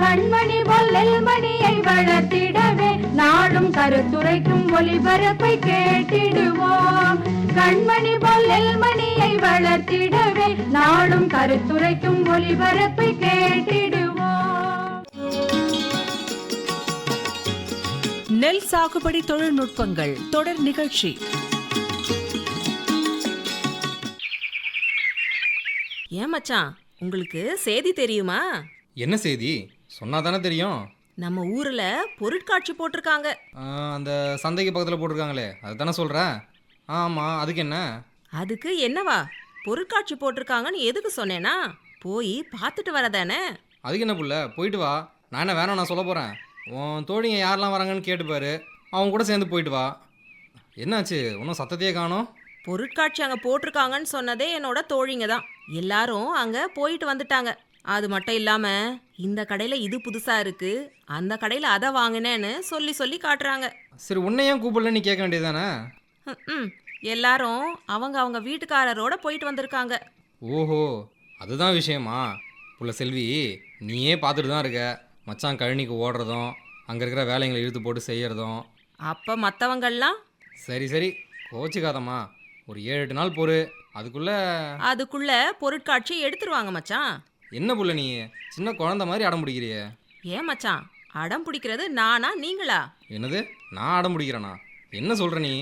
கண்மணி பொல்லல் மணியை வளர்த்திடவே நாடும் கருத்துரைக்கும் ஒளிபரப்பை கேட்டிடுவோம். கண்மணி பொல்லல் மணியை வளர்த்திடவே நாடும் கருத்துரைக்கும் ஒளிபரப்பை கேட்டிடுவோம். நெல் சாகுபடி தொழில்நுட்பங்கள் தொடர் நிகழ்ச்சி. ஏன் மச்சான் உங்களுக்கு செய்தி தெரியுமா? என்ன செய்தி? சொன்னா தானே தெரியும். நம்ம ஊர்ல பொருட்காட்சி போட்டிருக்காங்க. அந்த சந்தைக்கு பக்கத்தில் போட்டிருக்காங்களே அதை தானே சொல்கிறேன் ஆமாம் அதுக்கு என்ன? அதுக்கு என்னவா? பொருட்காட்சி போட்டிருக்காங்கன்னு எதுக்கு சொன்னேனா? போய் பார்த்துட்டு வரதானே? அதுக்கு என்ன புள்ள? போயிட்டு வா. நான் என்ன வேணாம் நான் சொல்ல போகிறேன் உன் தோழிங்க யாரெல்லாம் வராங்கன்னு கேட்டுப்பாரு அவங்க கூட சேர்ந்து போயிட்டு வா. என்னாச்சு? ஒன்றும் சத்தத்தையே காணோம்? பொருட்காட்சி அங்க போட்டிருக்காங்கன்னு சொன்னதே என்னோட தோழிங்க தான். எல்லாரும் அங்க போயிட்டு வந்துட்டாங்க. அது மட்டும் இல்லாம இந்த கடையில இது புதுசா இருக்கு அந்த கடையில அதை வாங்கினேன்னு சொல்லி சொல்லி காட்டுறாங்க. சரி உன்னை ஏன் கூப்பிடல நீ கேட்க வேண்டியதானே ம் எல்லாரும் அவங்க அவங்க வீட்டுக்காரரோட போயிட்டு வந்திருக்காங்க. ஓஹோ அதுதான் விஷயமா? புள்ள செல்வி நீயே பார்த்துட்டு தான் இருக்க. மச்சான் கழனிக்கு ஓடுறதும் அங்கே இருக்கிற வேலைங்களை இழுத்து போட்டு செய்யறதும். அப்ப மத்தவங்கெல்லாம் சரி சரி. கோச்சிக்காதம்மா. ஒரு ஏழு எட்டு நாள் பொறு. அதுக்குள்ளே அதுக்குள்ள பொருட்காட்சி எடுத்துருவாங்க மச்சான். என்ன புள்ள நீ? சின்ன குழந்தை மாதிரி அடம் பிடிக்கிறியே. ஏன் மச்சான்? அடம் பிடிக்கிறது நானா நீங்களா? என்னது? நான் அடம் பிடிக்கிறேனா? என்ன சொல்கிற நீ?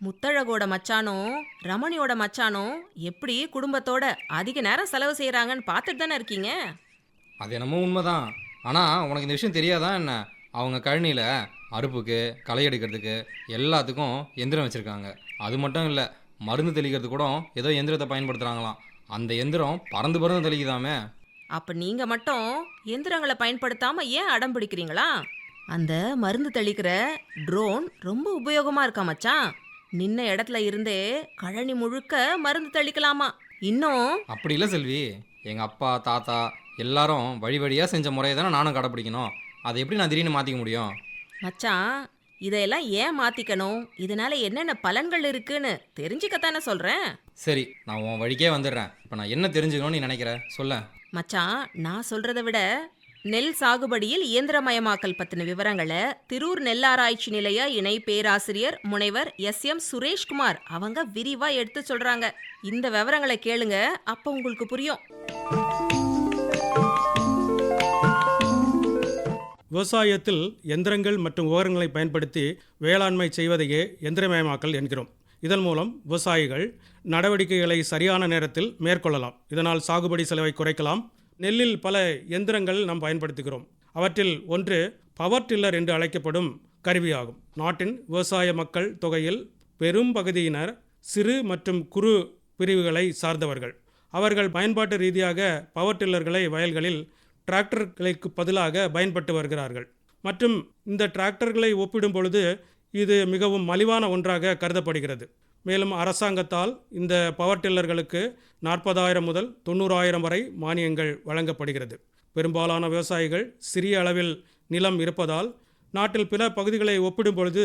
முத்தழகோட மச்சானும் ரமணியோட மச்சானும் எப்படி குடும்பத்தோட அதிக நேரம் செலவு செய்கிறாங்கன்னு பார்த்துட்டு தானே இருக்கீங்க? அது என்னமோ உண்மைதான். ஆனால் உனக்கு இந்த விஷயம் தெரியாதா என்ன? அவங்க கழனியில் அறுப்புக்கு களை எடுக்கிறதுக்கு எல்லாத்துக்கும் எந்திரம் வச்சுருக்காங்க. அது மட்டும் இல்லை மருந்து தெளிக்கிறது கூட ஏதோ எந்திரத்தை பயன்படுத்துகிறாங்களாம் அந்த எந்திரம் பறந்து பறந்து தெளிக்குதாமே. அப்ப நீங்க மட்டும் எந்திரங்களை பயன்படுத்தாம ஏன் அடம் பிடிக்கிறீங்களா? அந்த மருந்து தெளிக்கிற ட்ரோன் ரொம்ப உபயோகமா இருக்கா மச்சான்? நின்ன இடத்துல இருந்தே கழனி முழுக்க மருந்து தெளிக்கலாமா? இன்னும்? அப்படி இல்லை செல்வி. எங்கள் அப்பா தாத்தா எல்லாரும் வழி வழியாக செஞ்ச முறையை தானே நானும் கடைப்பிடிக்கணும். அதை எப்படி நான் திடீர்னு மாற்றிக்க முடியும்? மச்சான் இதையெல்லாம் ஏன் மாத்திக்கணும்? இதனால என்னென்ன பலன்கள் இருக்குன்னு தெரிஞ்சுக்கத்தானே சொல்றேன். சரி நான் உன் வழிக்கே வந்துடுறேன். இப்போ நான் என்ன தெரிஞ்சுக்கணும்னு நீ நினைக்கிற? சொல்ல. மச்சான் நான் சொல்றதை விட நெல் சாகுபடியில் இயந்திரமயமாக்கல் பத்தின விவரங்களை திரூர் நெல்லாராய்ச்சி நிலைய இணை பேராசிரியர் முனைவர் எஸ். எம். சுரேஷ்குமார் அவங்க விரிவா எடுத்து சொல்றாங்க. இந்த விவரங்களை கேளுங்க அப்ப உங்களுக்கு புரியும். விவசாயத்தில் எந்திரங்கள் மற்றும் உபகரணங்களை பயன்படுத்தி வேளாண்மை செய்வதையே எந்திரமயமாக்கல் என்கிறோம். இதன் மூலம் விவசாயிகள் நடவடிக்கைகளை சரியான நேரத்தில் மேற்கொள்ளலாம். இதனால் சாகுபடி செலவை குறைக்கலாம். நெல்லில் பல எந்திரங்கள் நாம் பயன்படுத்துகிறோம். அவற்றில் ஒன்று பவர் டில்லர் என்று அழைக்கப்படும் கருவியாகும். நாட்டின் விவசாய மக்கள் தொகையில் பெரும் பகுதியினர் சிறு மற்றும் குறு பிரிவுகளை சார்ந்தவர்கள். அவர்கள் பயன்பாட்டு ரீதியாக பவர் டில்லர்களை வயல்களில் டிராக்டர்களுக்கு பதிலாக பயன்பட்டு வருகிறார்கள். மற்றும் இந்த டிராக்டர்களை ஒப்பிடும் பொழுது இது மிகவும் மலிவான ஒன்றாக கருதப்படுகிறது. மேலும் அரசாங்கத்தால் இந்த பவர் டில்லர்களுக்கு நாற்பதாயிரம் முதல் தொண்ணூறாயிரம் வரை மானியங்கள் வழங்கப்படுகிறது. பெரும்பாலான விவசாயிகள் சிறிய அளவில் நிலம் இருப்பதால் நாட்டில் பிற பகுதிகளை ஒப்பிடும் பொழுது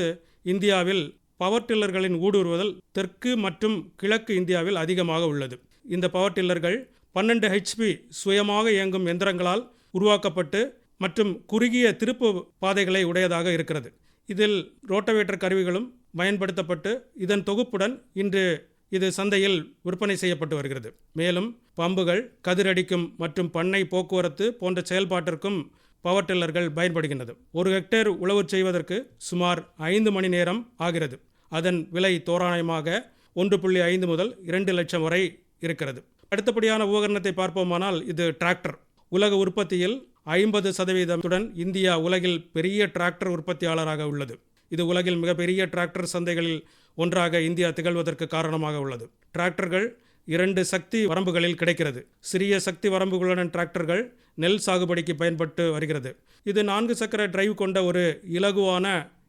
இந்தியாவில் பவர் டில்லர்களின் ஊடுருவுதல் தெற்கு மற்றும் கிழக்கு இந்தியாவில் அதிகமாக உள்ளது. இந்த பவர் டில்லர்கள் பன்னெண்டு ஹெச்பி சுயமாக இயங்கும் எந்திரங்களால் உருவாக்கப்பட்டு மற்றும் குறுகிய திருப்பு பாதைகளை உடையதாக இருக்கிறது. இதில் ரோட்டவேட்டர் கருவிகளும் பயன்படுத்தப்பட்டு இதன் தொகுப்புடன் இன்று இது சந்தையில் விற்பனை செய்யப்பட்டு வருகிறது. மேலும் பம்புகள் கதிரடிக்கும் மற்றும் பண்ணை போக்குவரத்து போன்ற செயல்பாட்டிற்கும் பவர் டில்லர்கள் பயன்படுகின்றது. ஒரு ஹெக்டேர் உழவு செய்வதற்கு சுமார் ஐந்து மணி நேரம் ஆகிறது. அதன் விலை தோராயமாக ஒன்று புள்ளி ஐந்து முதல் இரண்டு லட்சம் வரை இருக்கிறது. அடுத்தபடியான உபகரணத்தை பார்ப்போமானால் இது டிராக்டர். உலக உற்பத்தியில் ஐம்பது சதவீதத்துடன் இந்தியா உலகில் பெரிய டிராக்டர் உற்பத்தியாளராக உள்ளது. இது உலகில் மிகப்பெரிய டிராக்டர் சந்தைகளில் ஒன்றாக இந்தியா திகழ்வதற்கு காரணமாக உள்ளது. டிராக்டர்கள் இரண்டு சக்தி வரம்புகளில் கிடைக்கிறது. சிறிய சக்தி வரம்புகளுடன் டிராக்டர்கள் நெல் சாகுபடிக்கு பயன்பட்டு வருகிறது. இது நான்கு சக்கர டிரைவ் கொண்ட ஒரு இலகுவான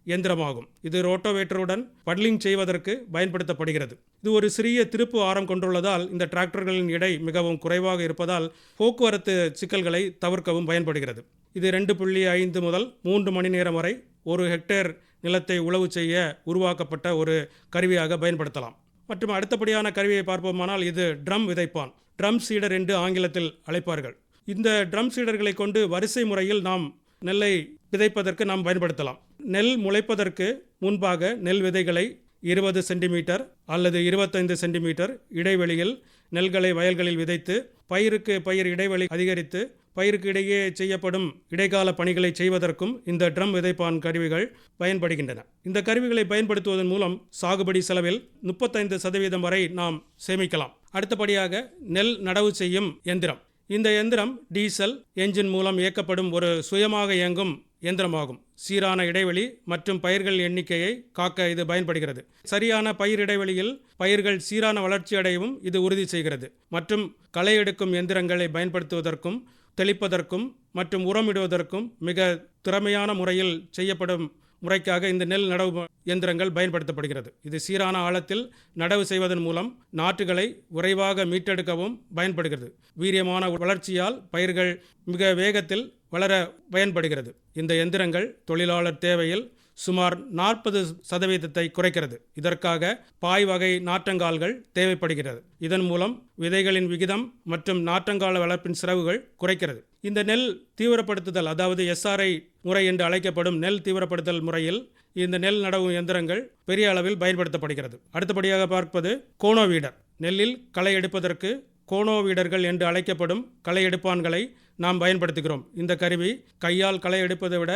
இயந்திரமாகும். இது ரோட்டோவேட்டருடன் பட்லிங் செய்வதற்கு பயன்படுத்தப்படுகிறது. இது ஒரு சிறிய திருப்பு ஆரம் கொண்டுள்ளதால் இந்த டிராக்டர்களின் எடை மிகவும் குறைவாக இருப்பதால் போக்குவரத்து சிக்கல்களை தவிர்க்கவும் பயன்படுகிறது. இது ரெண்டு புள்ளி ஐந்து முதல் மூன்று மணி நேரம் வரை ஒரு ஹெக்டேர் நிலத்தை உழவு செய்ய உருவாக்கப்பட்ட ஒரு கருவியாக பயன்படுத்தலாம். மற்றும் அடுத்தபடியான கருவியை பார்ப்போமானால் இது ட்ரம் விதைப்பான். ட்ரம் சீடர் என்று ஆங்கிலத்தில் அழைப்பார்கள். இந்த ட்ரம் சீடர்களை கொண்டு வரிசை முறையில் நாம் நெல்லை விதைப்பதற்கு நாம் பயன்படுத்தலாம். நெல் முளைப்பதற்கு முன்பாக நெல் விதைகளை இருபது சென்டிமீட்டர் அல்லது இருபத்தைந்து சென்டிமீட்டர் இடைவெளியில் நெல்களை வயல்களில் விதைத்து பயிருக்கு பயிர் இடைவெளி அதிகரித்து பயிருக்கு இடையே செய்யப்படும் இடைக்கால பணிகளை செய்வதற்கும் இந்த ட்ரம் விதைப்பான் கருவிகள் பயன்படுகின்றன. இந்த கருவிகளை பயன்படுத்துவதன் மூலம் சாகுபடி செலவில் முப்பத்தைந்து சதவீதம் வரை நாம் சேமிக்கலாம். அடுத்தபடியாக நெல் நடவு செய்யும் எந்திரம். இந்த எந்திரம் டீசல் என்ஜின் மூலம் இயக்கப்படும் ஒரு சுயமாக இயங்கும் எந்திரமாகும். சீரான இடைவெளி மற்றும் பயிர்கள் எண்ணிக்கையை காக்க இது பயன்படுகிறது. சரியான பயிர் இடைவெளியில் பயிர்கள் சீரான வளர்ச்சி அடையவும் இது உறுதி செய்கிறது. மற்றும் களை எடுக்கும் எந்திரங்களை பயன்படுத்துவதற்கும் தெளிப்பதற்கும் மற்றும் உரமிடுவதற்கும் மிக திறமையான முறையில் செய்யப்படும் முறைக்காக இந்த நெல் நடவு இயந்திரங்கள் பயன்படுத்தப்படுகிறது. இது சீரான ஆழத்தில் நடவு செய்வதன் மூலம் நாற்றுகளை விரைவாக மீட்டெடுக்கவும் பயன்படுகிறது. வீரியமான வளர்ச்சியால் பயிர்கள் மிக வேகத்தில் வளர பயன்படுகிறது. இந்த எந்திரங்கள் தொழிலாளர் தேவையில் சுமார் நாற்பது சதவீதத்தை குறைக்கிறது. இதற்காக பாய் வகை நாற்றங்கால்கள் தேவைப்படுகிறது. இதன் மூலம் விதைகளின் விகிதம் மற்றும் நாற்றங்கால வளர்ப்பின் செலவுகள் குறைக்கிறது. இந்த நெல் தீவிரப்படுத்துதல் அதாவது எஸ்ஆர்ஐ முறை என்று அழைக்கப்படும் நெல் தீவிரப்படுத்தல் முறையில் இந்த நெல் நடவு எந்திரங்கள் பெரிய அளவில் பயன்படுத்தப்படுகிறது. அடுத்தபடியாக பார்ப்பது கோனோ வீடர் நெல்லில் களை எடுப்பதற்கு கோனோ வீடர்கள் என்று அழைக்கப்படும் களை எடுப்பான்களை நாம் பயன்படுத்துகிறோம். இந்த கருவி கையால் களை எடுப்பதை விட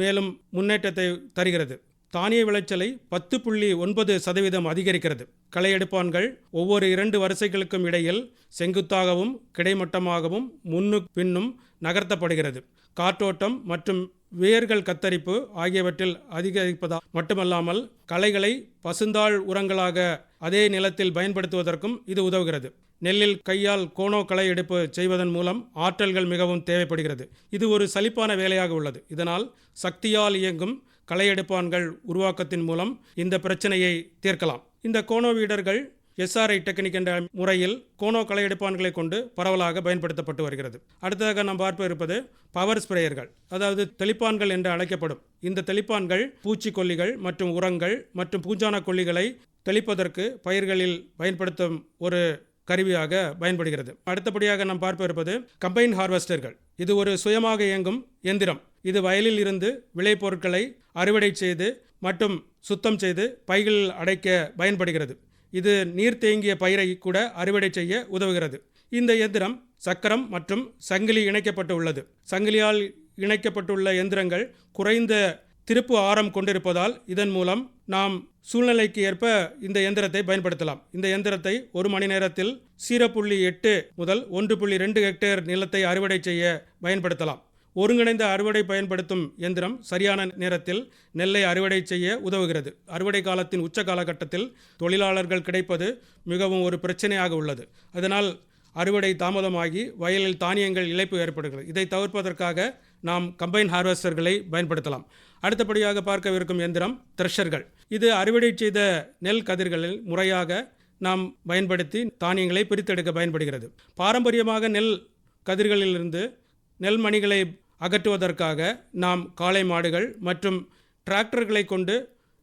மேலும் முன்னேற்றத்தை தருகிறது. தானிய விளைச்சலை பத்து புள்ளி ஒன்பது சதவீதம் அதிகரிக்கிறது. களை எடுப்பான்கள் ஒவ்வொரு இரண்டு வரிசைகளுக்கும் இடையில் செங்குத்தாகவும் கிடைமட்டமாகவும் முன்னு பின்னும் நகர்த்தப்படுகிறது. காற்றோட்டம் மற்றும் வேர்கள் கத்தரிப்பு ஆகியவற்றில் அதிகரிப்பதா மட்டுமல்லாமல் களைகளை பசுந்தாள் உரங்களாக அதே நிலத்தில் பயன்படுத்துவதற்கும் இது உதவுகிறது. நெல்லில் கையால் கோணோ களை எடுப்பு செய்வதன் மூலம் ஆற்றல்கள் மிகவும் தேவைப்படுகிறது. இது ஒரு சலிப்பான வேலையாக உள்ளது. இதனால் சக்தியால் இயங்கும் களையெடுப்பான்கள் உருவாக்கத்தின் மூலம் இந்த பிரச்சனையை தீர்க்கலாம். இந்த கோணோ வீடர்கள் எஸ்ஆர்ஐ டெக்னிக் என்ற முறையில் கோனோ களை எடுப்பான்களை கொண்டு பரவலாக பயன்படுத்தப்பட்டு வருகிறது. அடுத்ததாக நாம் பார்ப்ப இருப்பது பவர் ஸ்ப்ரேயர்கள் அதாவது தெளிப்பான்கள் என்று அழைக்கப்படும். இந்த தெளிப்பான்கள் பூச்சிக்கொல்லிகள் மற்றும் உரங்கள் மற்றும் பூஞ்சான கொல்லிகளை தெளிப்பதற்கு பயிர்களில் பயன்படுத்தும் ஒரு கருவியாக பயன்படுகிறது. அடுத்தபடியாக நாம் பார்ப்ப இருப்பது கம்பைன் ஹார்வெஸ்டர்கள் இது ஒரு சுயமாக இயங்கும் எந்திரம். இது வயலில் இருந்து விளைபொருட்களை அறுவடை செய்து மற்றும் சுத்தம் செய்து பைகளில் அடைக்க பயன்படுகிறது. இது நீர் தேங்கிய பயிரை கூட அறுவடை செய்ய உதவுகிறது. இந்த எந்திரம் சக்கரம் மற்றும் சங்கிலி இணைக்கப்பட்டு உள்ளது சங்கிலியால் இணைக்கப்பட்டுள்ள எந்திரங்கள் குறைந்த திருப்பு ஆரம் கொண்டிருப்பதால் இதன் மூலம் நாம் சூழ்நிலைக்கு ஏற்ப இந்த எந்திரத்தை பயன்படுத்தலாம். இந்த எந்திரத்தை ஒரு மணி நேரத்தில் சீர புள்ளி எட்டு முதல் ஒன்று புள்ளி ரெண்டு ஹெக்டேர் நிலத்தை அறுவடை செய்ய பயன்படுத்தலாம். ஒருங்கிணைந்த அறுவடை பயன்படுத்தும் எந்திரம் சரியான நேரத்தில் நெல்லை அறுவடை செய்ய உதவுகிறது. அறுவடை காலத்தின் உச்ச காலகட்டத்தில் தொழிலாளர்கள் கிடைப்பது மிகவும் ஒரு பிரச்சனையாக உள்ளது. அதனால் அறுவடை தாமதமாகி வயலில் தானியங்கள் இழப்பு ஏற்படுகிறது. இதை தவிர்ப்பதற்காக நாம் கம்பைன் ஹார்வெஸ்டர்களை பயன்படுத்தலாம். அடுத்தபடியாக பார்க்கவிருக்கும் எந்திரம் த்ரெஷர்கள். இது அறுவடை செய்த நெல் கதிர்களில் முறையாக நாம் பயன்படுத்தி தானியங்களை பிரித்தெடுக்க பயன்படுகிறது. பாரம்பரியமாக நெல் கதிர்களிலிருந்து நெல் மணிகளை அகற்றுவதற்காக நாம் காளை மாடுகள் மற்றும் டிராக்டர்களை கொண்டு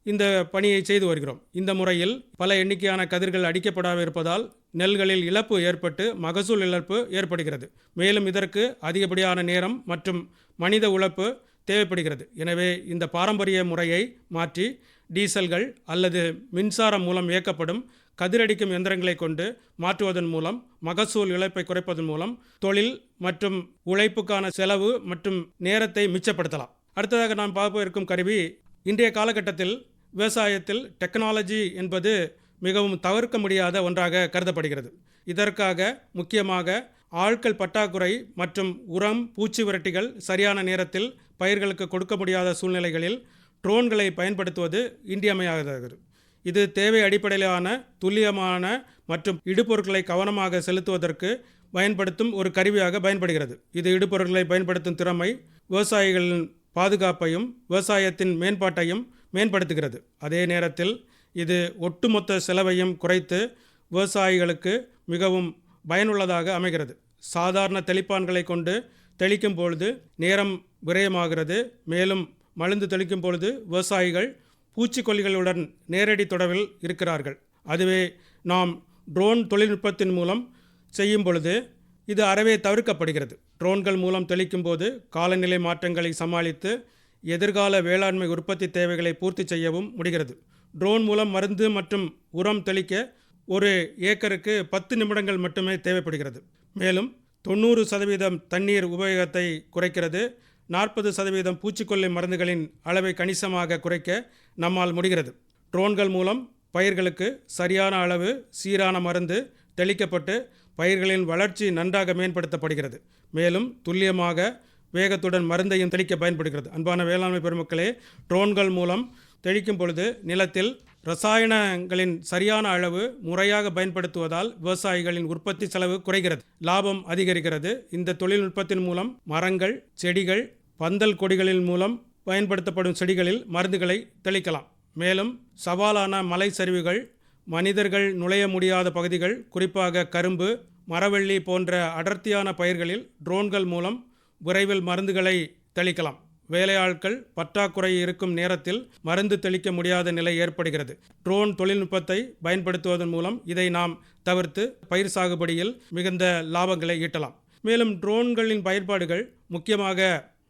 இந்த பணியை செய்து வருகிறோம். இந்த முறையில் பல எண்ணிக்கையான கதிர்கள் அடிக்கப்படாமல் இருப்பதால் நெல்களில் இழப்பு ஏற்பட்டு மகசூல் இழப்பு ஏற்படுகிறது. மேலும் இதற்கு அதிகப்படியான நேரம் மற்றும் மனித உழைப்பு தேவைப்படுகிறது. எனவே இந்த பாரம்பரிய முறையை மாற்றி டீசல்கள் அல்லது மின்சாரம் மூலம் இயக்கப்படும் கதிரடிக்கும் எந்திரங்களை கொண்டு மாற்றுவதன் மூலம் மகசூல் இழப்பை குறைப்பதன் மூலம் தொழில் மற்றும் உழைப்புக்கான செலவு மற்றும் நேரத்தை மிச்சப்படுத்தலாம். அடுத்ததாக நாம் பார்க்க இருக்கும் கருவி இன்றைய காலகட்டத்தில் விவசாயத்தில் டெக்னாலஜி என்பது மிகவும் தவிர்க்க முடியாத ஒன்றாக கருதப்படுகிறது. இதற்காக முக்கியமாக ஆட்கள் பற்றாக்குறை மற்றும் உரம் பூச்சி விரட்டிகள் சரியான நேரத்தில் பயிர்களுக்கு கொடுக்க முடியாத சூழ்நிலைகளில் ட்ரோன்களை பயன்படுத்துவது இன்றியமையாதது இது தேவை அடிப்படையிலான துல்லியமான மற்றும் இடுபொருட்களை கவனமாக செலுத்துவதற்கு பயன்படுத்தும் ஒரு கருவியாக பயன்படுகிறது. இது இடுபொருட்களை பயன்படுத்தும் திறமை விவசாயிகளின் பாதுகாப்பையும் விவசாயத்தின் மேம்பாட்டையும் மேம்படுத்துகிறது. அதே நேரத்தில் இது ஒட்டுமொத்த செலவையும் குறைத்து விவசாயிகளுக்கு மிகவும் பயனுள்ளதாக அமைகிறது. சாதாரண தெளிப்பான்களை கொண்டு தெளிக்கும் பொழுது நேரம் விரயமாகிறது. மேலும் மலிந்து தெளிக்கும் பொழுது விவசாயிகள் பூச்சிக்கொல்லிகளுடன் நேரடி தொடர்பில் இருக்கிறார்கள். அதுவே நாம் ட்ரோன் தொழில்நுட்பத்தின் மூலம் செய்யும் பொழுது இது அறவே தவிர்க்கப்படுகிறது. ட்ரோன்கள் மூலம் தெளிக்கும் போது காலநிலை மாற்றங்களை சமாளித்து எதிர்கால வேளாண்மை உற்பத்தி தேவைகளை பூர்த்தி செய்யவும் முடிகிறது. ட்ரோன் மூலம் மருந்து மற்றும் உரம் தெளிக்க ஒரு ஏக்கருக்கு பத்து நிமிடங்கள் மட்டுமே தேவைப்படுகிறது. மேலும் தொண்ணூறு சதவீதம் தண்ணீர் உபயோகத்தை குறைக்கிறது. நாற்பது சதவீதம் பூச்சிக்கொல்லி மருந்துகளின் அளவை கணிசமாக குறைக்க நம்மால் முடிகிறது. ட்ரோன்கள் மூலம் பயிர்களுக்கு சரியான அளவு சீரான மருந்து தெளிக்கப்பட்டு பயிர்களின் வளர்ச்சி நன்றாக மேம்படுத்தப்படுகிறது. மேலும் துல்லியமாக வேகத்துடன் மருந்தையும் தெளிக்க பயன்படுகிறது. அன்பான வேளாண்மை பெருமக்களே ட்ரோன்கள் மூலம் தெளிக்கும் பொழுது நிலத்தில் ரசாயனங்களின் சரியான அளவு முறையாக பயன்படுத்துவதால் விவசாயிகளின் உற்பத்தி செலவு குறைகிறது. லாபம் அதிகரிக்கிறது. இந்த தொழில்நுட்பத்தின் மூலம் மரங்கள் செடிகள் பந்தல் கொடிகளின் மூலம் பயன்படுத்தப்படும் செடிகளில் மருந்துகளை தெளிக்கலாம். மேலும் சவாலான மலை சரிவுகள் மனிதர்கள் நுழைய முடியாத பகுதிகள் குறிப்பாக கரும்பு மரவள்ளி போன்ற அடர்த்தியான பயிர்களில் ட்ரோன்கள் மூலம் விரைவில் மருந்துகளை தெளிக்கலாம். வேலையாட்கள் பற்றாக்குறை இருக்கும் நேரத்தில் மருந்து தெளிக்க முடியாத நிலை ஏற்படுகிறது. ட்ரோன் தொழில்நுட்பத்தை பயன்படுத்துவதன் மூலம் இதை நாம் தவிர்த்து பயிர் சாகுபடியில் மிகுந்த லாபங்களை ஈட்டலாம். மேலும் ட்ரோன்களின் பயன்பாடுகள் முக்கியமாக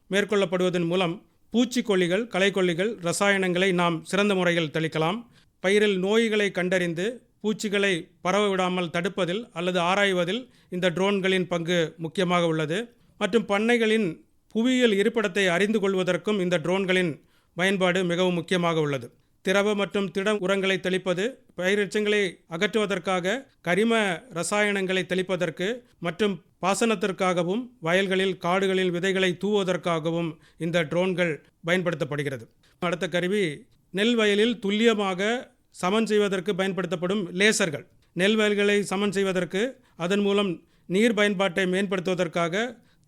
மேற்கொள்ளப்படுவதன் மூலம் பூச்சிக்கொல்லிகள் களைக்கொல்லிகள் ரசாயனங்களை நாம் சிறந்த முறையில் தெளிக்கலாம். பயிரில் நோய்களை கண்டறிந்து பூச்சிகளை பரவ விடாமல் தடுப்பதில் அல்லது ஆராய்வதில் இந்த ட்ரோன்களின் பங்கு முக்கியமாக உள்ளது. மற்றும் பண்ணைகளின் புவியியல் இருப்பிடத்தை அறிந்து கொள்வதற்கும் இந்த ட்ரோன்களின் பயன்பாடு மிகவும் முக்கியமாக உள்ளது. திரவ மற்றும் திட உரங்களை தெளிப்பது பயிரெச்சங்களை அகற்றுவதற்காக கரிம ரசாயனங்களை தெளிப்பதற்கு மற்றும் பாசனத்திற்காகவும் வயல்களில் காடுகளில் விதைகளை தூவுவதற்காகவும் இந்த ட்ரோன்கள் பயன்படுத்தப்படுகிறது. அடுத்த கருவி நெல் வயலில் துல்லியமாக சமன் செய்வதற்கு பயன்படுத்தப்படும் லேசர்கள். நெல் வயல்களை சமன் செய்வதற்கு அதன் மூலம் நீர் பயன்பாட்டை மேம்படுத்துவதற்காக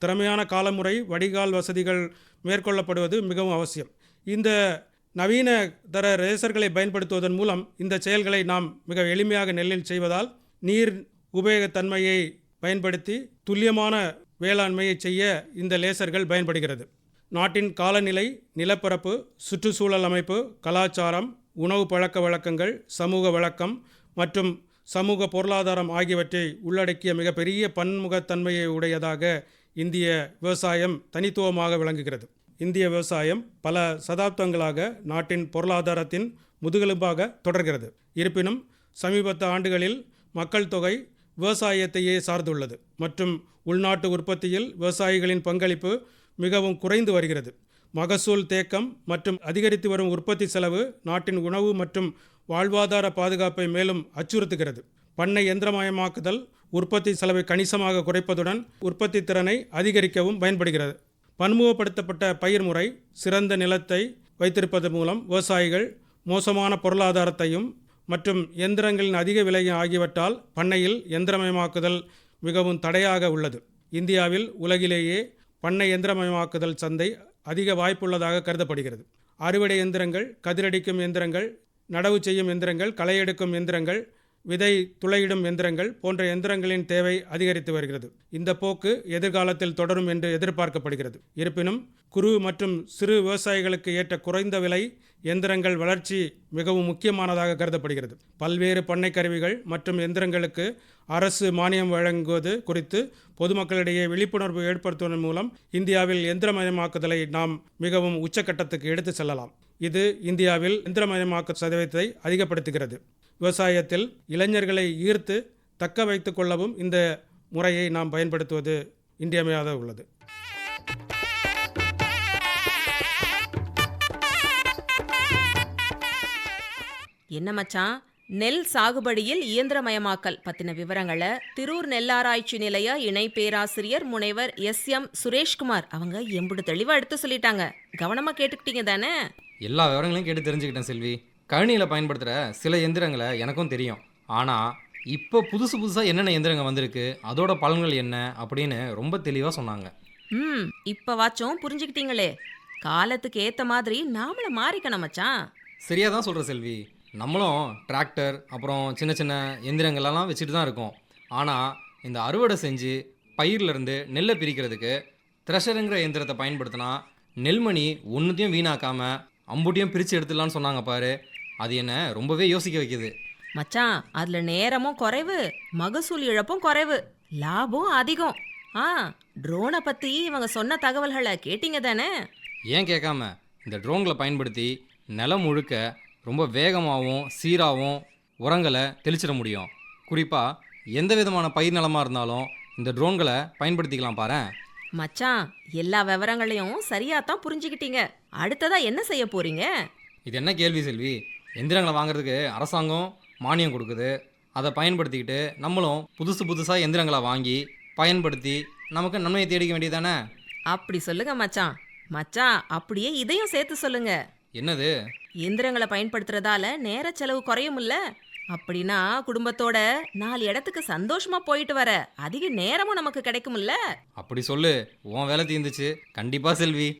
திறமையான காலமுறை வடிகால் வசதிகள் மேற்கொள்ளப்படுவது மிகவும் அவசியம். இந்த நவீன தர ரேசர்களை பயன்படுத்துவதன் மூலம் இந்த செயல்களை நாம் மிக எளிமையாக நெல்லில் செய்வதால் நீர் உபயோகத்தன்மையை பயன்படுத்தி துல்லியமான வேளாண்மையை செய்ய இந்த லேசர்கள் பயன்படுகிறது. நாட்டின் காலநிலை நிலப்பரப்பு சுற்றுச்சூழல் அமைப்பு கலாச்சாரம் உணவு பழக்க வழக்கங்கள் சமூக வழக்கம் மற்றும் சமூக பொருளாதாரம் ஆகியவற்றை உள்ளடக்கிய மிகப்பெரிய பன்முகத்தன்மையை உடையதாக இந்திய விவசாயம் தனித்துவமாக விளங்குகிறது. இந்திய விவசாயம் பல சதாப்தங்களாக நாட்டின் பொருளாதாரத்தின் முதுகெலும்பாக தொடர்கிறது. இருப்பினும் சமீபத்த ஆண்டுகளில் மக்கள் தொகை விவசாயத்தையே சார்ந்துள்ளது மற்றும் உள்நாட்டு உற்பத்தியில் விவசாயிகளின் பங்களிப்பு மிகவும் குறைந்து வருகிறது. மகசூல் தேக்கம் மற்றும் அதிகரித்து வரும் உற்பத்தி செலவு நாட்டின் உணவு மற்றும் வாழ்வாதார பாதுகாப்பை மேலும் அச்சுறுத்துகிறது. பண்ணை எந்திரமயமாக்குதல் உற்பத்தி செலவை கணிசமாக குறைப்பதுடன் உற்பத்தி திறனை அதிகரிக்கவும் பயன்படுகிறது. பன்முகப்படுத்தப்பட்ட பயிர் முறை சிறந்த நிலத்தை வைத்திருப்பதன் மூலம் விவசாயிகள் மோசமான பொருளாதாரத்தையும் மற்றும் எந்திரங்களின் அதிக விலை ஆகியவற்றால் பண்ணையில் எந்திரமயமாக்குதல் மிகவும் தடையாக உள்ளது. இந்தியாவில் உலகிலேயே பண்ணை எந்திரமயமாக்குதல் சந்தை அதிக வாய்ப்புள்ளதாக கருதப்படுகிறது. அறுவடை எந்திரங்கள் கதிரடிக்கும் எந்திரங்கள் நடவு செய்யும் எந்திரங்கள் களை எடுக்கும் எந்திரங்கள் விதை துளையிடும் எந்திரங்கள் போன்ற எந்திரங்களின் தேவை அதிகரித்து வருகிறது. இந்த போக்கு எதிர்காலத்தில் தொடரும் என்று எதிர்பார்க்கப்படுகிறது. இருப்பினும் குறு மற்றும் சிறு விவசாயிகளுக்கு ஏற்ற குறைந்த விலை எந்திரங்கள் வளர்ச்சி மிகவும் முக்கியமானதாக கருதப்படுகிறது. பல்வேறு பண்ணை கருவிகள் மற்றும் எந்திரங்களுக்கு அரசு மானியம் வழங்குவது குறித்து பொதுமக்களிடையே விழிப்புணர்வு ஏற்படுத்துவதன் மூலம் இந்தியாவில் எந்திரமயமாக்குதலை நாம் மிகவும் உச்சக்கட்டத்துக்கு எடுத்து செல்லலாம். இது இந்தியாவில் எந்திரமயமாக்கு சதவீதத்தை அதிகப்படுத்துகிறது. விவசாயத்தில் இளைஞர்களை ஈர்த்து தக்க வைத்துக் கொள்ளவும் இந்த முறையை நாம் பயன்படுத்துவது இன்றியமையாத உள்ளது. என்ன மச்சான்? நெல் சாகுபடியில் இயந்திரமயமாக்கல் பத்தின விவரங்களை திரூர் நெல்லாராய்ச்சி நிலைய இணை பேராசிரியர் முனைவர் எஸ். எம். சுரேஷ்குமார் அவங்க எம்புடு தெளிவா எடுத்து சொல்லிட்டாங்க. கவனமா கேட்டுக்கிட்டீங்க தானே? எல்லா விவரங்களையும் கேட்டு தெரிஞ்சுக்கிட்டேன் செல்வி. கழனியில் பயன்படுத்துகிற சில எந்திரங்களை எனக்கும் தெரியும். ஆனால் இப்போ புதுசு புதுசாக என்னென்ன எந்திரங்கள் வந்திருக்கு அதோட பலன்கள் என்ன அப்படின்னு ரொம்ப தெளிவாக சொன்னாங்க. ம் இப்ப வாச்சும் புரிஞ்சுக்கிட்டீங்களே. காலத்துக்கு ஏத்த மாதிரி நாமள மாறிக்கணும் மச்சான். சரியாக தான் சொல்கிற செல்வி. நம்மளும் டிராக்டர் அப்புறம் சின்ன சின்ன எந்திரங்களெல்லாம் வச்சுட்டு தான் இருக்கோம். ஆனால் இந்த அறுவடை செஞ்சு பயிர்லேருந்து நெல்லை பிரிக்கிறதுக்கு த்ரெஷருங்கிற எந்திரத்தை பயன்படுத்தினா நெல்மணி ஒன்றுத்தையும் வீணாக்காமல் அம்புட்டியும் பிரித்து எடுத்துடலான்னு சொன்னாங்க பாரு. அது என்ன ரொம்பவே யோசிக்க வைக்குது. மச்சான் அதுல நேரமும் குறைவு மகசூல் இழப்பும் குறைவு லாபம் அதிகம். ஆ ட்ரோனை பத்தி இவங்க சொன்ன தகவல்களை கேட்டீங்க தானே? ஏன் கேட்காம? இந்த ட்ரோன்களை பயன்படுத்தி நிலம் முழுக்க ரொம்ப வேகமாகவும் சீராகவும் உரங்களை தெளிச்சிட முடியும். குறிப்பாக எந்த விதமான பயிர் நிலமாக இருந்தாலும் இந்த ட்ரோன்களை பயன்படுத்திக்கலாம் பாரேன். மச்சான் எல்லா விவரங்களையும் சரியா தான் புரிஞ்சுக்கிட்டீங்க. அடுத்ததா என்ன செய்ய போறீங்க? இது என்ன கேள்வி செல்வி? எந்திரங்களை வாங்குறதுக்கு அரசாங்கம் மானியம் கொடுக்குது. அதை பயன்படுத்திக்கிட்டு நம்மளும் புதுசு புதுசாக எந்திரங்களை வாங்கி பயன்படுத்தி நமக்கு நன்மையை தேடிக்க வேண்டியதானே அப்படி சொல்லுங்க மச்சான். மச்சான் அப்படியே இதையும் சேர்த்து சொல்லுங்க. என்னது? இயந்திரங்களை பயன்படுத்துறதால நேர செலவு குறையும்ல? அப்படின்னா குடும்பத்தோட நாலு இடத்துக்கு சந்தோஷமா போயிட்டு வர அதிக நேரமும் நமக்கு கிடைக்கும்ல? அப்படி சொல்லு. உன் வேலை தீர்ந்துச்சு கண்டிப்பாக செல்வி.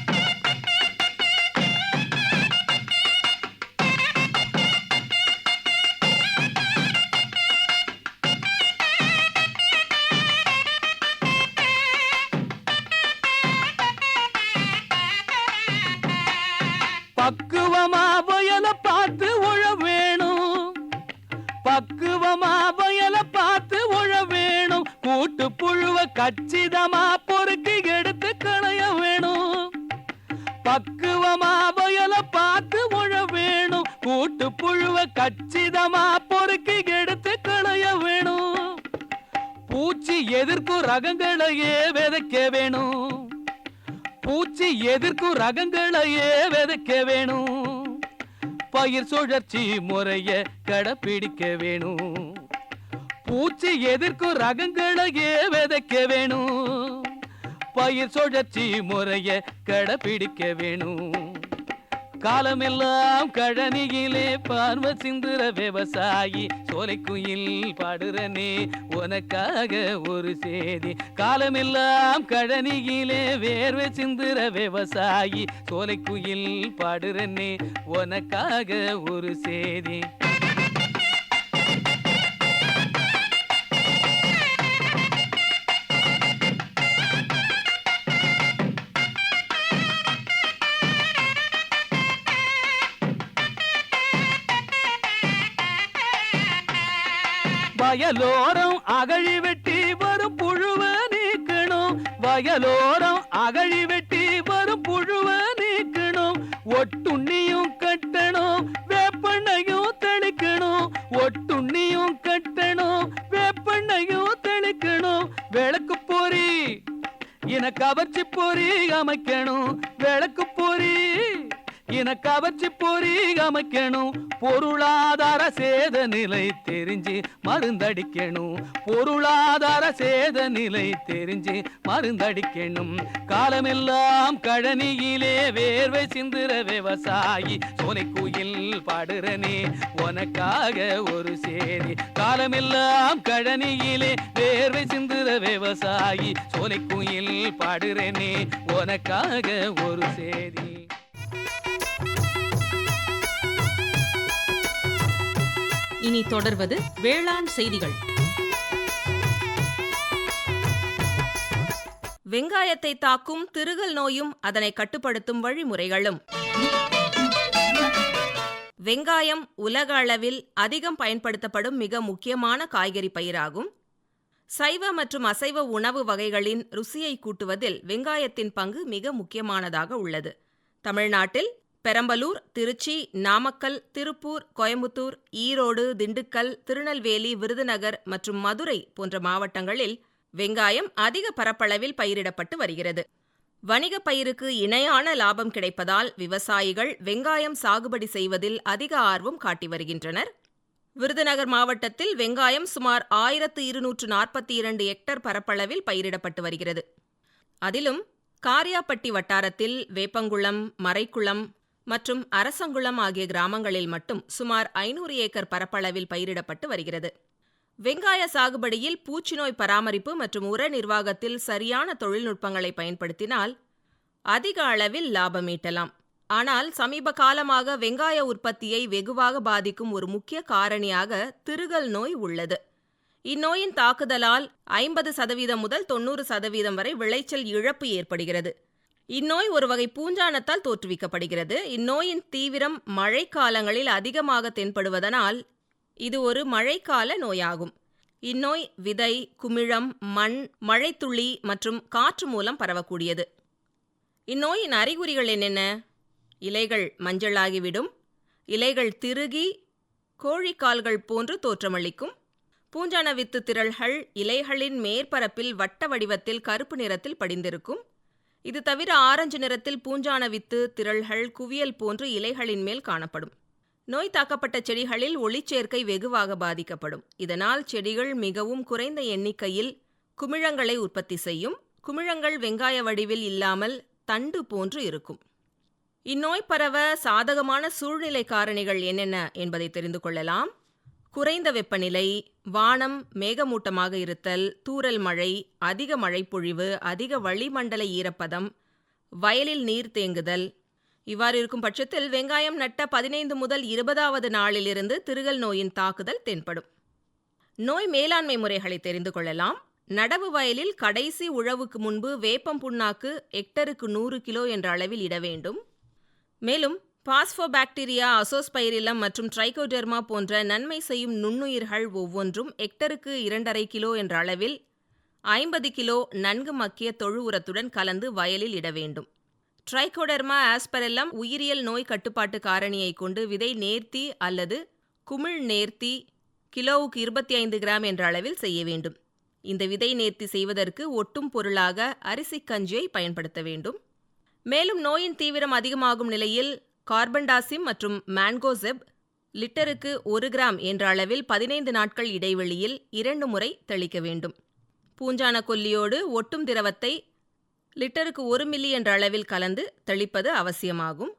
பக்குவமா புயல பார்த்து உழ வேணும். பக்குவமா புயல பார்த்து உழ வேணும். கூட்டு புழுவ கச்சிதமா பொறுக்கி எடுத்து களைய வேணும். பக்குவமா புயல பார்த்து உழ வேணும். கூட்டு புழுவ கச்சிதமா பொறுக்கி எடுத்து களைய வேணும். பூச்சி எதிர்க்கும் ரகங்களையே விதைக்க வேணும். பூச்சி எதிர்க்கும் ரகங்களையே விதைக்க வேணும். பயிர் சுழற்சி முறைய கடைப்பிடிக்க வேணும். பூச்சி எதிர்க்கும் ரகங்களையே விதைக்க வேணும். பயிர் சுழற்சி முறைய கடைப்பிடிக்க வேணும். காலமெல்லாம் கழனியிலே பார்வ சிந்துற விவசாயி. சோலை குயில் பாடுறனே உனக்காக ஒரு சேதி. காலமெல்லாம் கழனியிலே வேர்வை சிந்துற விவசாயி. சோலை குயில் பாடுறனே உனக்காக ஒரு சேதி. வயலோரம் அகழி வெட்டி வரும் புழுவ நீக்கணும். வயலோரம் அகழி வெட்டி வரும் புழுவ நீக்கணும். ஒட்டுண்ணியும் கட்டணும் வேப்பண்ணையும் தெளிக்கணும். ஒட்டுண்ணியும் கட்டணும் வேப்பண்ணையும் தெளிக்கணும். விளக்கு பொறி இன கவர்ச்சி பொறி அமைக்கணும். விளக்கு பொறி இன கவர்ச்சி பொறி அமைக்கணும். பொருளாதார சேத நிலை தெரிஞ்சு மருந்தடிக்கணும். பொருளாதார சேத நிலை தெரிஞ்சு மருந்தடிக்கணும். காலமெல்லாம் கழனியிலே வேர்வை சிந்துற விவசாயி சோலை குயில் பாடுறனே உனக்காக ஒரு சேரி காலமெல்லாம் கழனியிலே வேர்வை சிந்துற விவசாயி சோலை குயில் பாடுறனே உனக்காக ஒரு சேதி. இனி தொடர்வது வேளாண் செய்திகள். வெங்காயத்தை தாக்கும் திருகல் நோயும் அதனை கட்டுப்படுத்தும் வழிமுறைகளும். வெங்காயம் உலக அளவில் அதிகம் பயன்படுத்தப்படும் மிக முக்கியமான காய்கறி பயிராகும். சைவ மற்றும் அசைவ உணவு வகைகளின் ருசியை கூட்டுவதில் வெங்காயத்தின் பங்கு மிக முக்கியமானதாக உள்ளது. தமிழ்நாட்டில் பெரம்பலூர் திருச்சி நாமக்கல் திருப்பூர் கோயம்புத்தூர் ஈரோடு திண்டுக்கல் திருநெல்வேலி விருதுநகர் மற்றும் மதுரை போன்ற மாவட்டங்களில் வெங்காயம் அதிக பரப்பளவில் பயிரிடப்பட்டு வருகிறது. வணிக பயிருக்கு இணையான லாபம் கிடைப்பதால் விவசாயிகள் வெங்காயம் சாகுபடி செய்வதில் அதிக ஆர்வம் காட்டி வருகின்றனர். விருதுநகர் மாவட்டத்தில் வெங்காயம் சுமார் ஆயிரத்து இருநூற்று நாற்பத்தி இரண்டு ஹெக்டர் பரப்பளவில் பயிரிடப்பட்டு வருகிறது. அதிலும் காரியாப்பட்டி வட்டாரத்தில் வேப்பங்குளம் மறைக்குளம் மற்றும் அரசங்குளம் ஆகிய கிராமங்களில் மட்டும் சுமார் ஐநூறு ஏக்கர் பரப்பளவில் பயிரிடப்பட்டு வருகிறது. வெங்காய சாகுபடியில் பூச்சிநோய் பராமரிப்பு மற்றும் உர நிர்வாகத்தில் சரியான தொழில்நுட்பங்களை பயன்படுத்தினால் அதிக அளவில் லாபம் ஈட்டலாம். ஆனால் சமீப காலமாக வெங்காய உற்பத்தியை வெகுவாக பாதிக்கும் ஒரு முக்கிய காரணியாக திருகல் நோய் உள்ளது. இந்நோயின் தாக்குதலால் ஐம்பது சதவீதம் முதல் தொண்ணூறு சதவீதம் வரை விளைச்சல் இழப்பு ஏற்படுகிறது. இந்நோய் ஒரு வகை பூஞ்சானத்தால் தோற்றுவிக்கப்படுகிறது. இந்நோயின் தீவிரம் மழைக்காலங்களில் அதிகமாக தென்படுவதனால் இது ஒரு மழைக்கால நோயாகும். இந்நோய் விதை குமிழம் மண் மழைத்துளி மற்றும் காற்று மூலம் பரவக்கூடியது. இந்நோயின் அறிகுறிகள் என்னென்ன? இலைகள் மஞ்சளாகிவிடும். இலைகள் திருகி கோழிக்கால்கள் போன்று தோற்றமளிக்கும். பூஞ்சான வித்து திரள்கள் இலைகளின் மேற்பரப்பில் வட்ட வடிவத்தில் கருப்பு நிறத்தில் படிந்திருக்கும். இது தவிர ஆரஞ்சு நிறத்தில் பூஞ்சான வித்து திரள்கள் குவியல் போன்று இலைகளின் மேல் காணப்படும். நோய் தாக்கப்பட்ட செடிகளில் ஒளிச்சேர்க்கை வெகுவாக பாதிக்கப்படும். இதனால் செடிகள் மிகவும் குறைந்த எண்ணிக்கையில் குமிழங்களை உற்பத்தி செய்யும். குமிழங்கள் வெங்காய வடிவில் இல்லாமல் தண்டு போன்று இருக்கும். இந்நோய் பரவ சாதகமான சூழ்நிலை காரணிகள் என்னென்ன என்பதை தெரிந்து கொள்ளலாம். குறைந்த வெப்பநிலை வானம் மேகமூட்டமாக இருத்தல் தூறல் மழை அதிக மழைப்பொழிவு அதிக வளிமண்டல ஈரப்பதம் வயலில் நீர் தேங்குதல். இவ்வாறு இருக்கும் பட்சத்தில் வெங்காயம் நட்ட பதினைந்து முதல் இருபதாவது நாளிலிருந்து திருகல் நோயின் தாக்குதல் தென்படும். நோய் மேலாண்மை முறைகளை தெரிந்து கொள்ளலாம். நடவு வயலில் கடைசி உழவுக்கு முன்பு வேப்பம் புண்ணாக்கு ஹெக்டருக்கு நூறு கிலோ என்ற அளவில் இட வேண்டும். மேலும் பாஸ்போபாக்டீரியா அசோஸ்பைரிலம் மற்றும் ட்ரைகோடெர்மா போன்ற நன்மை செய்யும் நுண்ணுயிர்கள் ஒவ்வொன்றும் ஹெக்டருக்கு இரண்டரை கிலோ என்ற அளவில் ஐம்பது கிலோ நன்கு மக்கிய தொழு உரத்துடன் கலந்து வயலில் இட வேண்டும். ட்ரைகோடெர்மா ஆஸ்பரெல்லம் உயிரியல் நோய் கட்டுப்பாட்டு காரணியை கொண்டு விதை நேர்த்தி அல்லது குமிழ் நேர்த்தி கிலோவுக்கு இருபத்தி ஐந்து கிராம் என்ற அளவில் செய்ய வேண்டும். இந்த விதை நேர்த்தி செய்வதற்கு ஒட்டும் பொருளாக அரிசி கஞ்சியை பயன்படுத்த வேண்டும். மேலும் நோயின் தீவிரம் அதிகமாகும் நிலையில் கார்பன்டாசிம் மற்றும் மேன்கோசெப் லிட்டருக்கு ஒரு கிராம் என்ற அளவில் பதினைந்து நாட்கள் இடைவெளியில் இரண்டு முறை தெளிக்க வேண்டும். பூஞ்சான கொல்லியோடு ஒட்டும் திரவத்தை லிட்டருக்கு ஒரு மில்லி என்ற அளவில் கலந்து தெளிப்பது அவசியமாகும்.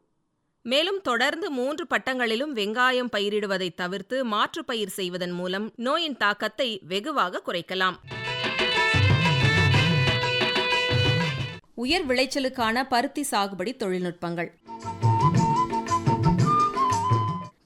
மேலும் தொடர்ந்து மூன்று பட்டங்களிலும் வெங்காயம் பயிரிடுவதை தவிர்த்து மாற்றுப் பயிர் செய்வதன் மூலம் நோயின் தாக்கத்தை வெகுவாக குறைக்கலாம். உயர் விளைச்சலுக்கான பருத்தி சாகுபடி தொழில்நுட்பங்கள்.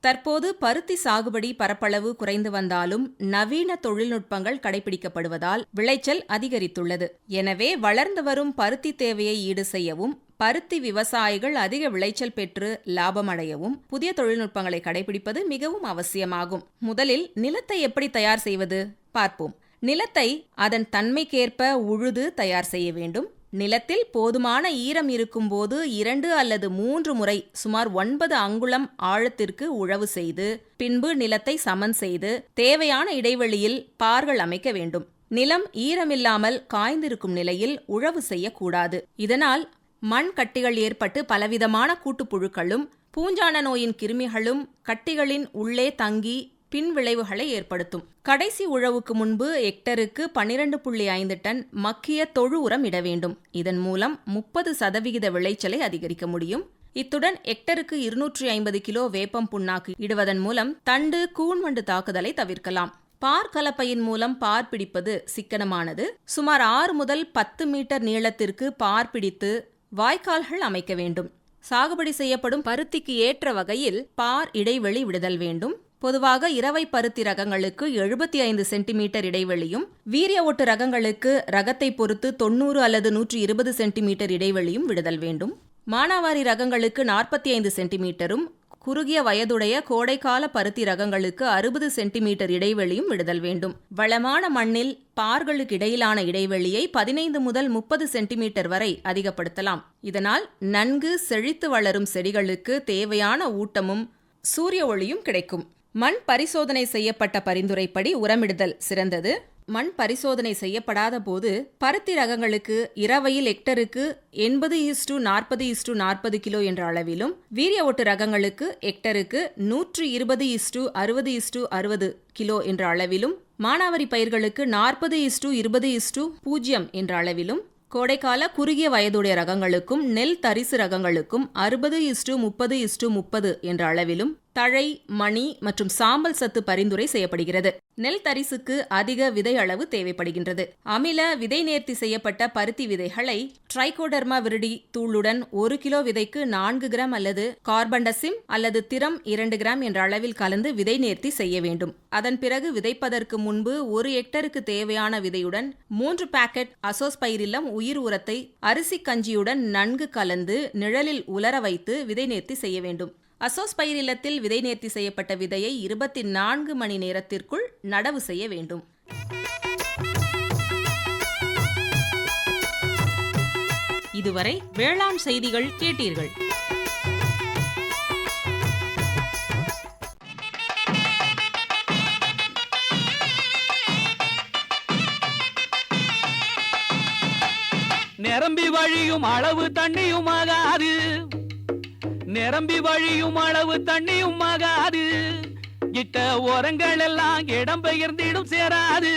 தற்போது பருத்தி சாகுபடி பரப்பளவு குறைந்து வந்தாலும் நவீன தொழில்நுட்பங்கள் கடைபிடிக்கப்படுவதால் விளைச்சல் அதிகரித்துள்ளது. எனவே வளர்ந்து வரும் பருத்தி தேவையை ஈடு செய்யவும் பருத்தி விவசாயிகள் அதிக விளைச்சல் பெற்று லாபமடையவும் புதிய தொழில்நுட்பங்களை கடைபிடிப்பது மிகவும் அவசியமாகும். முதலில் நிலத்தை எப்படி தயார் செய்வது? பார்ப்போம். நிலத்தை அதன் தன்மைக்கேற்ப உழுது தயார் செய்ய வேண்டும். நிலத்தில் போதுமான ஈரம் இருக்கும்போது இரண்டு அல்லது மூன்று முறை சுமார் ஒன்பது அங்குளம் ஆழத்திற்கு உழவு செய்து பின்பு நிலத்தை சமன் செய்து தேவையான இடைவெளியில் பார்கள் அமைக்க வேண்டும். நிலம் ஈரமில்லாமல் காய்ந்திருக்கும் நிலையில் உழவு செய்யக்கூடாது. இதனால் மண் கட்டிகள் ஏற்பட்டு பலவிதமான கூட்டுப்புழுக்களும் பூஞ்சான நோயின் கிருமிகளும் கட்டிகளின் உள்ளே தங்கி பின்விளைவுகளை ஏற்படுத்தும். கடைசி உழவுக்கு முன்பு ஹெக்டருக்கு பன்னிரண்டு புள்ளி ஐந்து டன் மக்கிய தொழு உரம் இட வேண்டும். இதன் மூலம் முப்பது சதவிகித விளைச்சலை அதிகரிக்க முடியும். இத்துடன் ஹெக்டருக்கு இருநூற்றி ஐம்பது கிலோ வேப்பம் புண்ணாக்கு இடுவதன் மூலம் தண்டு கூன்வண்டு தாக்குதலை தவிர்க்கலாம். பார் கலப்பையின் மூலம் பார் பிடிப்பது சிக்கனமானது. சுமார் ஆறு முதல் பத்து மீட்டர் நீளத்திற்கு பார் பிடித்து வாய்க்கால்கள் அமைக்க வேண்டும். சாகுபடி செய்யப்படும் பருத்திக்கு ஏற்ற வகையில் பார் இடைவெளி விடுதல் வேண்டும். பொதுவாக இரவை பருத்தி ரகங்களுக்கு எழுபத்தி ஐந்து சென்டிமீட்டர் இடைவெளியும் வீரிய ஓட்டு ரகங்களுக்கு ரகத்தை பொறுத்து தொண்ணூறு அல்லது நூற்றி இருபது சென்டிமீட்டர் இடைவெளியும் விடுதல் வேண்டும். மானாவாரி ரகங்களுக்கு நாற்பத்தி ஐந்து சென்டிமீட்டரும் குறுகிய வயதுடைய கோடைக்கால பருத்தி ரகங்களுக்கு அறுபது சென்டிமீட்டர் இடைவெளியும் விடுதல் வேண்டும். வளமான மண்ணில் பார்களுக்கு இடையிலான இடைவெளியை பதினைந்து முதல் முப்பது சென்டிமீட்டர் வரை அதிகப்படுத்தலாம். இதனால் நன்கு செழித்து வளரும் செடிகளுக்கு தேவையான ஊட்டமும் சூரிய ஒளியும் கிடைக்கும். மண் பரிசோதனை செய்யப்பட்ட பரிந்துரைப்படி உரமிடுதல் சிறந்தது. மண் பரிசோதனை செய்யப்படாத போது பருத்தி ரகங்களுக்கு இரவையில் ஹெக்டருக்கு எண்பது இஸ்டு நாற்பது இஸ்டு நாற்பது கிலோ என்ற அளவிலும் வீரிய ஓட்டு ரகங்களுக்கு ஹெக்டருக்கு நூற்று இருபது இஸ்டு அறுபது இஸ்டு அறுபது கிலோ என்ற அளவிலும் மானாவரி பயிர்களுக்கு நாற்பது இஸ்டு இருபது இஸ்டு பூஜ்ஜியம் என்ற அளவிலும் கோடைக்கால குறுகிய வயதுடைய ரகங்களுக்கும் நெல் தரிசு ரகங்களுக்கும் அறுபது இஸ்டு முப்பது இஸ்டு முப்பது என்ற அளவிலும் தழை மணி மற்றும் சாம்பல் சத்து பரிந்துரை செய்யப்படுகிறது. நெல் தரிசுக்கு அதிக விதை அளவு தேவைப்படுகின்றது. அமில விதை நேர்த்தி செய்யப்பட்ட பருத்தி விதைகளை ட்ரைகோடர்மா விருடி தூளுடன் ஒரு கிலோ விதைக்கு நான்கு கிராம் அல்லது கார்பண்டசிம் அல்லது திரம் இரண்டு கிராம் என்ற அளவில் கலந்து விதை நேர்த்தி செய்ய வேண்டும். அதன் பிறகு விதைப்பதற்கு முன்பு ஒரு ஹெக்டருக்கு தேவையான விதையுடன் மூன்று பாக்கெட் அசோஸ்பைரில்லம் உயிர் உரத்தை அரிசி கஞ்சியுடன் நன்கு கலந்து நிழலில் உலர வைத்து விதை நேர்த்தி செய்ய வேண்டும். அசோஸ்பைரில்லத்தில் விதை நேர்த்தி செய்யப்பட்ட விதையை இருபத்தி நான்கு மணி நேரத்திற்குள் நடவு செய்ய வேண்டும். இதுவரை வேளாண் செய்திகள் கேட்டீர்கள். நிரம்பி வழியும் அளவு தண்ணியும் ஆகாது நிரம்பி வழியும் அளவு தண்ணியும் ஆகாது. கிட்ட ஓரங்கள் எல்லாம் இடம் பெயர்ந்திடும் சேராது.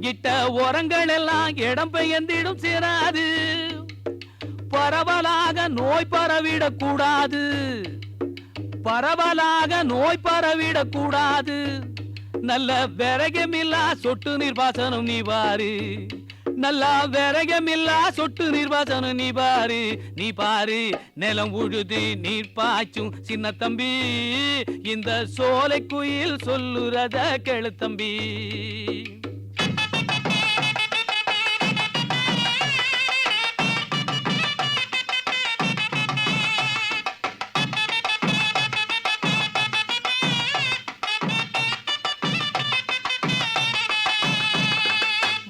கிட்ட ஓரங்கள் எல்லாம் இடம் பெயர்ந்திடும் சேராது. பரவலாக நோய் பரவிடக் கூடாது. பரவலாக நோய் பரவிடக் கூடாது. நல்ல விரகமில்லா சொட்டு நிர்வாசனம் நீ பாரு நல்லா விரகமில்லா சொட்டு நிர்வாசனம் நீ பாரு நீ பாரு. நிலம் உழுது நீர் பாய்ச்சும் சின்ன தம்பி. இந்த சோலை குயில் சொல்லுறத கெழுத்தம்பி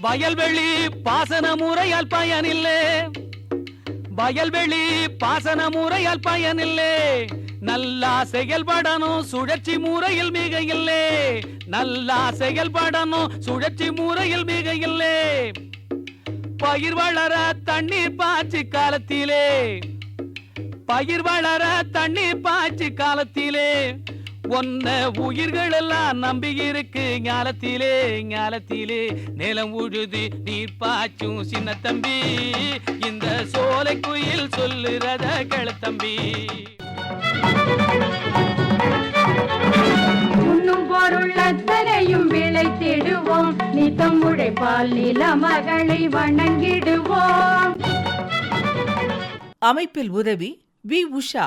வயல்வெளி பாசன முறையால் பயனில்லே. வயல்வெளி பாசன முறையால் பயனில்லே. நல்லா செயல்படணும் சுழற்சி முறையில் மிக இல்லே நல்லா செயல்படணும் சுழற்சி முறையில் மிக இல்லே பயிர் வளர தண்ணீர் பாய்ச்சி காலத்திலே. பயிர் வளர தண்ணீர் பாய்ச்சி காலத்திலே. ஒன்ன உயிர்கள் எல்லாம் நம்பி இருக்கு. ஞாலத்திலே ஞாலத்திலே நிலம் உழுது நீர் பாய்ச்சும் சின்ன தம்பி இந்த சோலை குயில் சொல்லுறத கழுத்தம்பி உண்ணும் பொருள் அத்தனையும் விளைத்திடுவோம் நித்தம் உழைப்பால் நில மகளை வணங்கிடுவோம். அமைப்பில் உதவி வி உஷா.